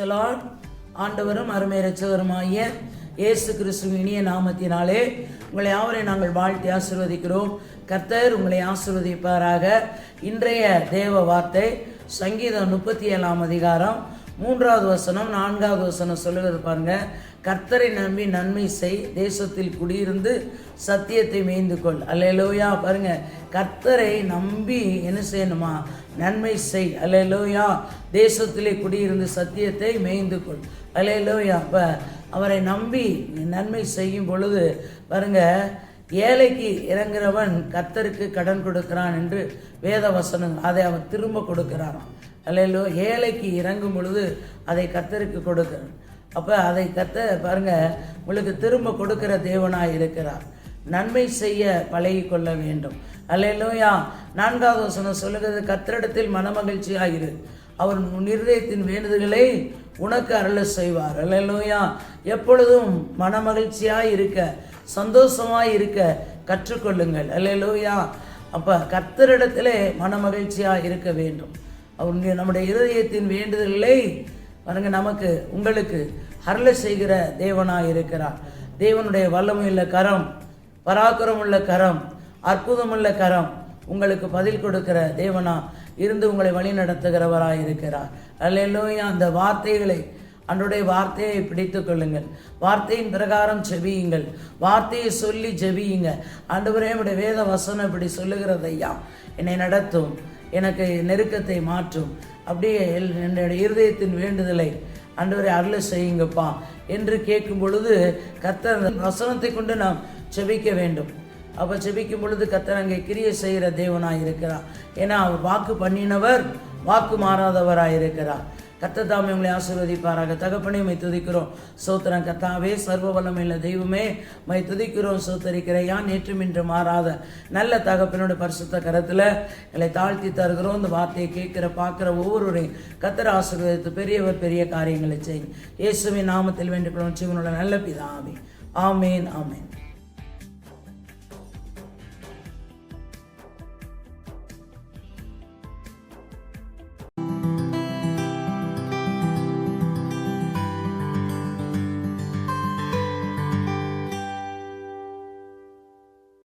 பிரைசலாட் ஆண்டவரும் அருமை ரட்சகருமாகிய இயேசு கிறிஸ்துவின் இனிய நாமத்தினாலே உங்களை யாவரை நாங்கள் வாழ்த்தி ஆசிர்வதிக்கிறோம். கர்த்தர் உங்களை ஆசிர்வதிப்பாராக. இன்றைய தேவ வார்த்தை சங்கீதம் முப்பத்தி ஏழாம் அதிகாரம் மூன்றாவது வசனம் நான்காவது வசனம் சொல்லுகிறது பாருங்க. கர்த்தரை நம்பி நன்மை செய் தேசத்தில் குடியிருந்து சத்தியத்தை மேய்ந்து கொள். அல்லேலூயா பாருங்க. கர்த்தரை நம்பி என்ன செய்யணுமா? நன்மை செய். அல்லையலோயா தேசத்திலே குடியிருந்து சத்தியத்தை மேய்ந்து கொள். அல்லையலோயா அப்போ அவரை நம்பி நன்மை செய்யும் பொழுது பாருங்க ஏழைக்கு இறங்குறவன் கர்த்தருக்கு கடன் கொடுக்கிறான் என்று வேத வசனம் அதை அவன் திரும்ப கொடுக்கிறான் அல்லோ ஏழைக்கு இறங்கும் பொழுது அதை கத்தருக்கு கொடுக்கணும் அப்போ அதை கத்த பாருங்கள் உங்களுக்கு திரும்ப கொடுக்கிற தேவனாக இருக்கிறார். நன்மை செய்ய பழகி கொள்ள வேண்டும். அல்லையிலோயா நான்காவது வசனம் சொல்லுகிறது கத்திரிடத்தில் மனமகிழ்ச்சியாயிரு அவர் நிர்ணயத்தின் வேண்டுதல்களை உனக்கு அருள செய்வார். அல்லையிலோயா எப்பொழுதும் மனமகிழ்ச்சியாக இருக்க சந்தோஷமாக இருக்க கற்றுக்கொள்ளுங்கள். அல்லையிலோயா அப்போ கத்தரிடத்திலே மனமகிழ்ச்சியாக இருக்க வேண்டும். அவங்க நம்முடைய இருதயத்தின் வேண்டுதல்களை பாருங்க நமக்கு உங்களுக்கு அருள செய்கிற தேவனாக இருக்கிறார். தேவனுடைய வல்லமையுள்ள கரம் பராக்கிரமுள்ள கரம் அற்புதமுள்ள கரம் உங்களுக்கு பதில் கொடுக்கிற தேவனா இருந்து உங்களை வழி நடத்துகிறவராக இருக்கிறார். அல்லையிலோயா அந்த வார்த்தைகளை அன்றைய வார்த்தையை பிடித்து கொள்ளுங்கள். வார்த்தையின் பிரகாரம் ஜெபியுங்கள். வார்த்தையை சொல்லி ஜெபியுங்க. அன்றுவரே என்னுடைய வேத வசனம் இப்படி சொல்லுகிறது ஐயா. என்னை நடத்தும். எனக்கு நெருக்கத்தை மாற்றும். அப்படியே எல்- என்னுடைய இருதயத்தின் வேண்டுதலை அன்றுவரை அருளை செய்யுங்கப்பா என்று கேட்கும் பொழுது கத்தர் வசனத்தை கொண்டு நாம் செபிக்க வேண்டும். அப்போ செபிக்கும் பொழுது கத்தர் அங்கே கிரியை செய்கிற தேவனாக இருக்கிறார் ஏன்னா அவர் வாக்கு பண்ணினவர் வாக்கு மாறாதவராக இருக்கிறார் கத்ததாமே உங்களை ஆசீர்வதிப்பாராக. தகப்பனே மை துதிக்கிறோம். சோத்திரம் கத்தாவே சர்வ வல்லமையில் தெய்வமே மை துதிக்கிறோம் சோத்தரிக்கிறையா நேற்றும் இன்று மாறாத நல்ல தகப்பனோட பரிசுத்த கரத்தில் எங்களை தாழ்த்தி தருகிறோம். இந்த வார்த்தையை கேட்கிற பார்க்குற ஒவ்வொருவரையும் கர்த்தர் ஆசீர்வதித்து பெரியவர் பெரிய காரியங்களை செய்யும் இயேசுவின் நாமத்தில் வேண்டிக் சிவனோட நல்ல பிதாவே. ஆமேன் ஆமேன்.